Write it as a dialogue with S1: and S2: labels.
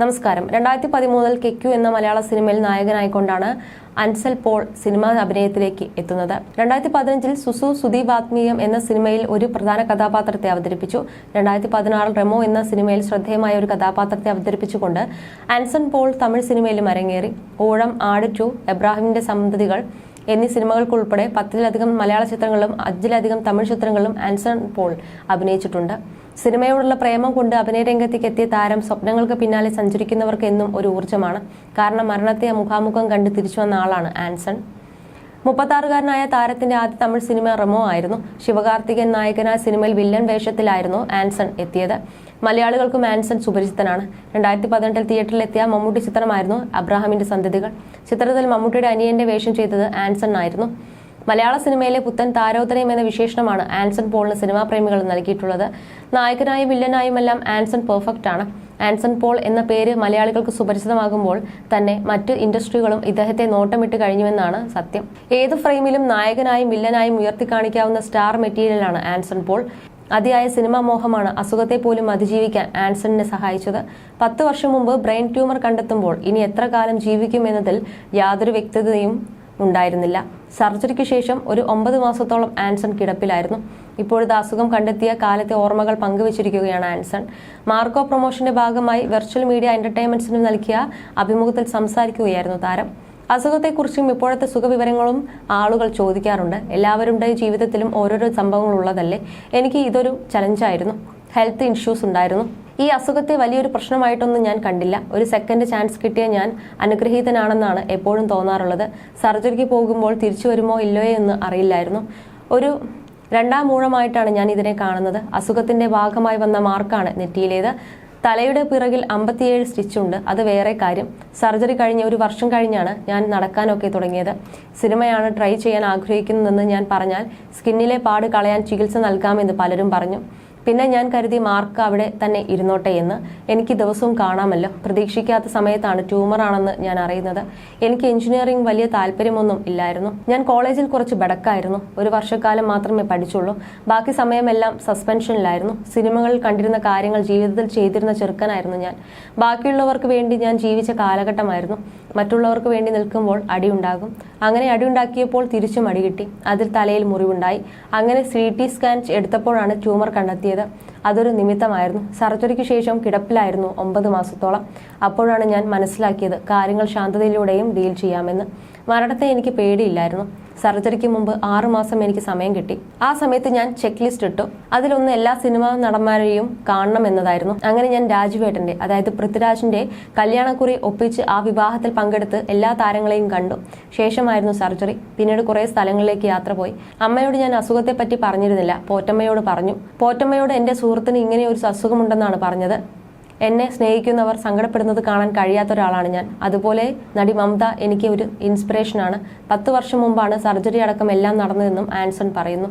S1: നമസ്കാരം. രണ്ടായിരത്തി പതിമൂന്നിൽ കെക്യു എന്ന മലയാള സിനിമയിൽ നായകനായിക്കൊണ്ടാണ് അൻസൽ പോൾ സിനിമാ അഭിനയത്തിലേക്ക് എത്തുന്നത്. രണ്ടായിരത്തി പതിനഞ്ചിൽ സുസു സുദീപ് ആത്മീയം എന്ന സിനിമയിൽ ഒരു പ്രധാന കഥാപാത്രത്തെ അവതരിപ്പിച്ചു. രണ്ടായിരത്തി പതിനാറിൽ റെമോ എന്ന സിനിമയിൽ ശ്രദ്ധേയമായ ഒരു കഥാപാത്രത്തെ അവതരിപ്പിച്ചുകൊണ്ട് ആൻസൺ പോൾ തമിഴ് സിനിമയിലും അരങ്ങേറി. ഓഴം ആട് ടു എബ്രാഹിമിന്റെ സന്തതികൾ എന്നീ സിനിമകൾക്കുൾപ്പെടെ പത്തിലധികം മലയാള ചിത്രങ്ങളിലും അഞ്ചിലധികം തമിഴ് ചിത്രങ്ങളിലും ആൻസൺ പോൾ അഭിനയിച്ചിട്ടുണ്ട്. സിനിമയോടുള്ള പ്രേമം കൊണ്ട് അഭിനയ രംഗത്തേക്ക് എത്തിയ താരം സ്വപ്നങ്ങൾക്ക് പിന്നാലെ സഞ്ചരിക്കുന്നവർക്ക് എന്നും ഒരു ഊർജമാണ്. കാരണം മരണത്തെ മുഖാമുഖം കണ്ട് തിരിച്ചു വന്ന ആളാണ് ആൻസൺ. മുപ്പത്താറുകാരനായ താരത്തിന്റെ ആദ്യ തമിഴ് സിനിമ റെമോ ആയിരുന്നു. ശിവകാർത്തികൻ നായകനായ സിനിമയിൽ വില്ലൻ വേഷത്തിലായിരുന്നു ആൻസൺ എത്തിയത്. മലയാളികൾക്കും ആൻസൺ സുപരിചിതനാണ്. രണ്ടായിരത്തി പതിനെട്ടിൽ തിയേറ്ററിലെത്തിയ മമ്മൂട്ടി ചിത്രമായിരുന്നു അബ്രാഹാമിന്റെ സന്തതികൾ. ചിത്രത്തിൽ മമ്മൂട്ടിയുടെ അനിയന്റെ വേഷം ചെയ്തത് ആൻസൺ ആയിരുന്നു. മലയാള സിനിമയിലെ പുത്തൻ താരോദയം എന്ന വിശേഷണമാണ് ആൻസൺ പോളിന് സിനിമാ പ്രേമികൾ നൽകിയിട്ടുള്ളത്. നായകനായും വില്ലനായുമെല്ലാം ആൻസൺ പെർഫെക്റ്റ് ആണ്. ആൻസൺ പോൾ എന്ന പേര് മലയാളികൾക്ക് സുപരിചിതമാകുമ്പോൾ തന്നെ മറ്റ് ഇൻഡസ്ട്രികളും ഇദ്ദേഹത്തെ നോട്ടമിട്ട് കഴിഞ്ഞുവെന്നാണ് സത്യം. ഏത് ഫ്രെയിമിലും നായകനായും വില്ലനായും ഉയർത്തിക്കാണിക്കാവുന്ന സ്റ്റാർ മെറ്റീരിയലാണ് ആൻസൺ പോൾ. അതിയായ സിനിമാ മോഹമാണ് അസുഖത്തെ പോലും അതിജീവിക്കാൻ ആൻസണിനെ സഹായിച്ചത്. പത്ത് വർഷം മുമ്പ് ബ്രെയിൻ ട്യൂമർ കണ്ടെത്തുമ്പോൾ ഇനി എത്ര കാലം ജീവിക്കുമെന്നതിൽ യാതൊരു വ്യക്തതയും ഉണ്ടായിരുന്നില്ല. സർജറിക്ക് ശേഷം ഒരു ഒമ്പത് മാസത്തോളം ആൻസൺ കിടപ്പിലായിരുന്നു. ഇപ്പോഴത്തെ അസുഖം കണ്ടെത്തിയ കാലത്തെ ഓർമ്മകൾ പങ്കുവച്ചിരിക്കുകയാണ് ആൻസൺ. മാർക്കോ പ്രൊമോഷന്റെ ഭാഗമായി വെർച്വൽ മീഡിയ എന്റർടൈൻമെന്റ്സിന് നൽകിയ അഭിമുഖത്തിൽ സംസാരിക്കുകയായിരുന്നു താരം. അസുഖത്തെക്കുറിച്ചും ഇപ്പോഴത്തെ സുഖവിവരങ്ങളും ആളുകൾ ചോദിക്കാറുണ്ട്. എല്ലാവരുടെ ജീവിതത്തിലും ഓരോരോ സംഭവങ്ങൾ ഉള്ളതല്ലേ എനിക്ക് ഇതൊരു ചലഞ്ചായിരുന്നു ഹെൽത്ത് ഇഷ്യൂസ് ഉണ്ടായിരുന്നു. ഈ അസുഖത്തെ വലിയൊരു പ്രശ്നമായിട്ടൊന്നും ഞാൻ കണ്ടില്ല. ഒരു സെക്കൻഡ് ചാൻസ് കിട്ടിയ ഞാൻ അനുഗ്രഹീതനാണെന്നാണ് എപ്പോഴും തോന്നാറുള്ളത്. സർജറിക്ക് പോകുമ്പോൾ തിരിച്ചു വരുമോ ഇല്ലയോ എന്ന് അറിയില്ലായിരുന്നു. ഒരു രണ്ടാം മൂഴമായിട്ടാണ് ഞാൻ ഇതിനെ കാണുന്നത്. അസുഖത്തിന്റെ ഭാഗമായി വന്ന മാർക്കാണ് നെറ്റിയിലേത്. തലയുടെ പിറകിൽ അമ്പത്തിയേഴ് സ്റ്റിച്ചുണ്ട് അത് വേറെ കാര്യം. സർജറി കഴിഞ്ഞ് ഒരു വർഷം കഴിഞ്ഞാണ് ഞാൻ നടക്കാനൊക്കെ തുടങ്ങിയത്. സിനിമയാണ് ട്രൈ ചെയ്യാൻ ആഗ്രഹിക്കുന്നതെന്ന് ഞാൻ പറഞ്ഞാൽ സ്കിന്നിലെ പാട് കളയാൻ ചികിത്സ നൽകാമെന്ന് പലരും പറഞ്ഞു. പിന്നെ ഞാൻ കരുതി മാർക്ക് അവിടെ തന്നെ ഇരുന്നോട്ടെ എന്ന് എനിക്ക് ദിവസവും കാണാമല്ലോ. പ്രതീക്ഷിക്കാത്ത സമയത്താണ് ട്യൂമർ ആണെന്ന് ഞാൻ അറിയുന്നത്. എനിക്ക് എഞ്ചിനീയറിംഗ് വലിയ താല്പര്യമൊന്നും ഇല്ലായിരുന്നു. ഞാൻ കോളേജിൽ കുറച്ച് ബടക്കായിരുന്നു. ഒരു വർഷക്കാലം മാത്രമേ പഠിച്ചുള്ളൂ. ബാക്കി സമയമെല്ലാം സസ്പെൻഷനിലായിരുന്നു. സിനിമകളിൽ കണ്ടിരുന്ന കാര്യങ്ങൾ ജീവിതത്തിൽ ചെയ്തിരുന്ന ചെറുക്കനായിരുന്നു ഞാൻ. ബാക്കിയുള്ളവർക്ക് വേണ്ടി ഞാൻ ജീവിച്ച കാലഘട്ടമായിരുന്നു. മറ്റുള്ളവർക്ക് വേണ്ടി നിൽക്കുമ്പോൾ അടിയുണ്ടാകും അങ്ങനെ അടിയുണ്ടാക്കിയപ്പോൾ തിരിച്ചും അടി കിട്ടി. അതിൽ തലയിൽ മുറിവുണ്ടായി. അങ്ങനെ സി ടി സ്കാൻ എടുത്തപ്പോഴാണ് ട്യൂമർ കണ്ടെത്തിയത്. അതൊരു നിമിത്തമായിരുന്നു. സർജറിക്ക് ശേഷം കിടപ്പിലായിരുന്നു ഒമ്പത് മാസത്തോളം. അപ്പോഴാണ് ഞാൻ മനസ്സിലാക്കിയത് കാര്യങ്ങൾ ശാന്തതയിലൂടെയും ഡീൽ ചെയ്യാമെന്ന്. മരണത്തെ എനിക്ക് പേടിയില്ലായിരുന്നു. സർജറിക്ക് മുമ്പ് ആറുമാസം എനിക്ക് സമയം കിട്ടി. ആ സമയത്ത് ഞാൻ ചെക്ക് ലിസ്റ്റ് ഇട്ടു. അതിലൊന്ന് എല്ലാ സിനിമാ നടന്മാരെയും കാണണം എന്നതായിരുന്നു. അങ്ങനെ ഞാൻ രാജുവേട്ടന്റെ അതായത് പൃഥ്വിരാജിന്റെ കല്യാണക്കുറി ഒപ്പിച്ച് ആ വിവാഹത്തിൽ പങ്കെടുത്ത് എല്ലാ താരങ്ങളെയും കണ്ടു. ശേഷമായിരുന്നു സർജറി. പിന്നീട് കുറെ സ്ഥലങ്ങളിലേക്ക് യാത്ര പോയി. അമ്മയോട് ഞാൻ അസുഖത്തെ പറ്റി പറഞ്ഞിരുന്നില്ല. പോറ്റമ്മയോട് പറഞ്ഞു. പോറ്റമ്മയോട് എന്റെ സുഹൃത്തിന് ഇങ്ങനെ ഒരു അസുഖമുണ്ടെന്നാണ് പറഞ്ഞത്. എന്നെ സ്നേഹിക്കുന്നവർ സങ്കടപ്പെടുന്നത് കാണാൻ കഴിയാത്ത ഒരാളാണ് ഞാൻ. അതുപോലെ നടി മമത എനിക്ക് ഒരു ഇൻസ്പിറേഷനാണ് പത്ത് വർഷം മുമ്പാണ് സർജറി അടക്കം എല്ലാം നടന്നതെന്നും ആൻസൺ പറയുന്നു.